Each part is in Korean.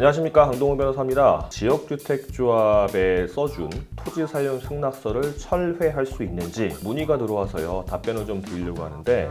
안녕하십니까. 강동호 변호사입니다. 지역주택조합에 써준 토지 사용 승낙서를 철회할 수 있는지 문의가 들어와서요. 답변을 좀 드리려고 하는데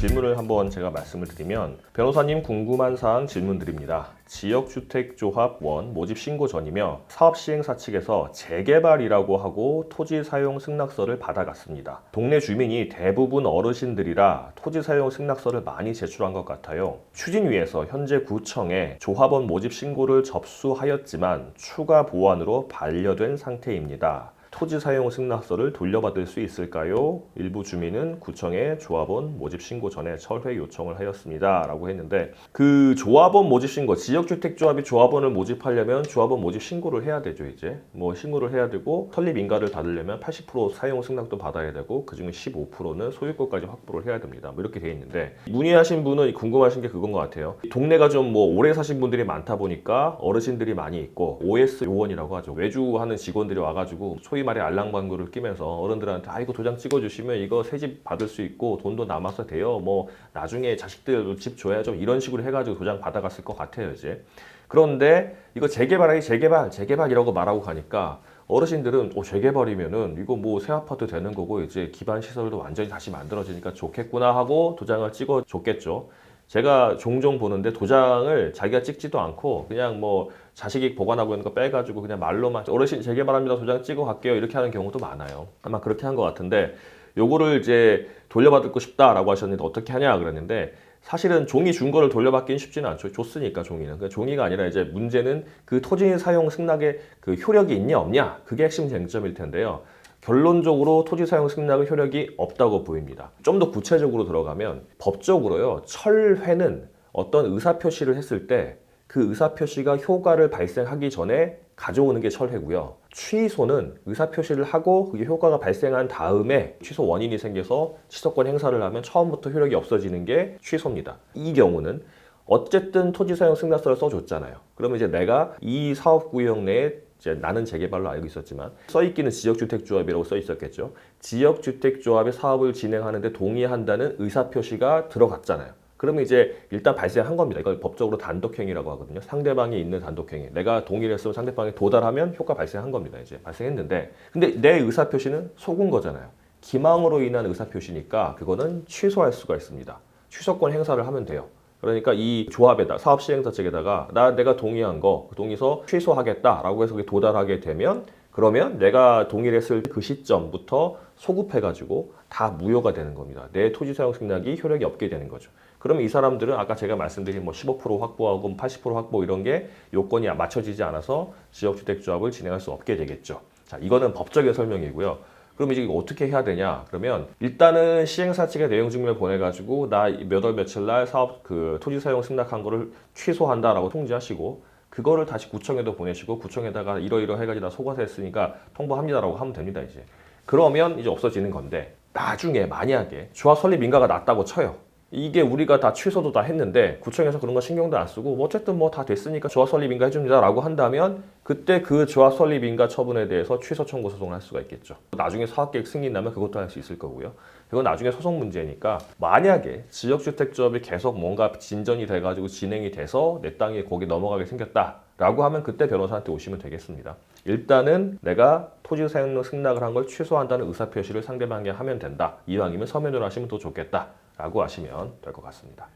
질문을 한번 제가 말씀을 드리면 변호사님 궁금한 사항 질문 드립니다. 지역주택조합 원 모집 신고 전이며 사업시행사 측에서 재개발이라고 하고 토지 사용 승낙서를 받아갔습니다. 동네 주민이 대부분 어르신들이라 토지 사용 승낙서를 많이 제출한 것 같아요. 추진위에서 현재 구청에 조합원 모집 신고를 접수하였지만 추가 보완으로 반려된 상태입니다. 토지 사용 승낙서를 돌려받을 수 있을까요? 일부 주민은 구청에 조합원 모집 신고 전에 철회 요청을 하였습니다. 라고 했는데 그 조합원 모집 신고, 지역주택조합이 조합원을 모집하려면 조합원 모집 신고를 해야 되죠, 이제. 뭐 신고를 해야 되고 설립 인가를 받으려면 80% 사용 승낙도 받아야 되고 그중에 15%는 소유권까지 확보를 해야 됩니다. 뭐 이렇게 돼 있는데 문의하신 분은 궁금하신 게 그건 것 같아요. 동네가 좀 뭐 오래 사신 분들이 많다 보니까 어르신들이 많이 있고 OS 요원이라고 하죠. 외주하는 직원들이 와가지고 소위 말해 알랑방구를 끼면서 어른들한테 아 이거 도장 찍어주시면 이거 새 집 받을 수 있고 돈도 남아서 돼요. 뭐 나중에 자식들 집 줘야죠. 이런 식으로 해가지고 도장 받아갔을 것 같아요 이제. 그런데 이거 재개발하기 재개발 재개발이라고 말하고 가니까 어르신들은 오, 재개발이면은 이거 뭐 새 아파트 되는 거고 이제 기반 시설도 완전히 다시 만들어지니까 좋겠구나 하고 도장을 찍어 줬겠죠. 제가 종종 보는데 도장을 자기가 찍지도 않고 그냥 뭐 자식이 보관하고 있는 거 빼가지고 그냥 말로만 어르신 재개발합니다 도장 찍어 갈게요 이렇게 하는 경우도 많아요. 아마 그렇게 한 것 같은데 요거를 이제 돌려받고 싶다라고 하셨는데 어떻게 하냐 그랬는데 사실은 종이 준 거를 돌려받기는 쉽지는 않죠. 줬으니까 종이는. 그러니까 종이가 아니라 이제 문제는 그 토지 사용 승낙의 그 효력이 있냐 없냐 그게 핵심 쟁점일 텐데요. 결론적으로 토지 사용 승낙의 효력이 없다고 보입니다. 좀 더 구체적으로 들어가면 법적으로요. 철회는 어떤 의사 표시를 했을 때 그 의사 표시가 효과를 발생하기 전에 가져오는 게 철회고요. 취소는 의사 표시를 하고 그게 효과가 발생한 다음에 취소 원인이 생겨서 취소권 행사를 하면 처음부터 효력이 없어지는 게 취소입니다. 이 경우는 어쨌든 토지 사용 승낙서를 써줬잖아요. 그러면 이제 내가 이 사업 구역 내에 이제 나는 재개발로 알고 있었지만 써있기는 지역주택조합이라고 써 있었겠죠. 지역주택조합의 사업을 진행하는데 동의한다는 의사표시가 들어갔잖아요. 그러면 이제 일단 발생한 겁니다. 이걸 법적으로 단독행위라고 하거든요. 상대방이 있는 단독행위. 내가 동의를 했으면 상대방이 도달하면 효과 발생한 겁니다. 이제 발생했는데. 근데 내 의사표시는 속은 거잖아요. 기망으로 인한 의사표시니까 그거는 취소할 수가 있습니다. 취소권 행사를 하면 돼요. 그러니까 이 조합에다 사업 시행사 측에다가 나 내가 동의한 거그 동의서 취소하겠다라고 해서 도달하게 되면 그러면 내가 동의를 했을 그 시점부터 소급해가지고 다 무효가 되는 겁니다. 내 토지 사용 승낙이 효력이 없게 되는 거죠. 그러면 이 사람들은 아까 제가 말씀드린 뭐 15% 확보하고 80% 확보 이런 게 요건이 맞춰지지 않아서 지역주택조합을 진행할 수 없게 되겠죠. 자, 이거는 법적인 설명이고요. 그럼 이제 어떻게 해야 되냐? 그러면 일단은 시행사 측에 내용 증명을 보내가지고 나 몇 월 며칠 날 사업 그 토지 사용 승낙한 거를 취소한다라고 통지하시고 그거를 다시 구청에도 보내시고 구청에다가 이러이러 해가지고 나 속아서 했으니까 통보합니다라고 하면 됩니다 이제. 그러면 이제 없어지는 건데 나중에 만약에 조합 설립 인가가 났다고 쳐요. 이게 우리가 다 취소도 다 했는데 구청에서 그런 거 신경도 안 쓰고 뭐 어쨌든 뭐 다 됐으니까 조합 설립 인가 해줍니다라고 한다면 그때 그 조합 설립 인가 처분에 대해서 취소 청구 소송을 할 수가 있겠죠. 나중에 사업계획 승인 나면 그것도 할 수 있을 거고요. 이건 나중에 소송 문제니까 만약에 지역주택조합이 계속 뭔가 진전이 돼가지고 진행이 돼서 내 땅이 거기 넘어가게 생겼다 라고 하면 그때 변호사한테 오시면 되겠습니다. 일단은 내가 토지 사용 승낙을 한 걸 취소한다는 의사표시를 상대방에게 하면 된다. 이왕이면 서면으로 하시면 더 좋겠다 라고 하시면 될 것 같습니다.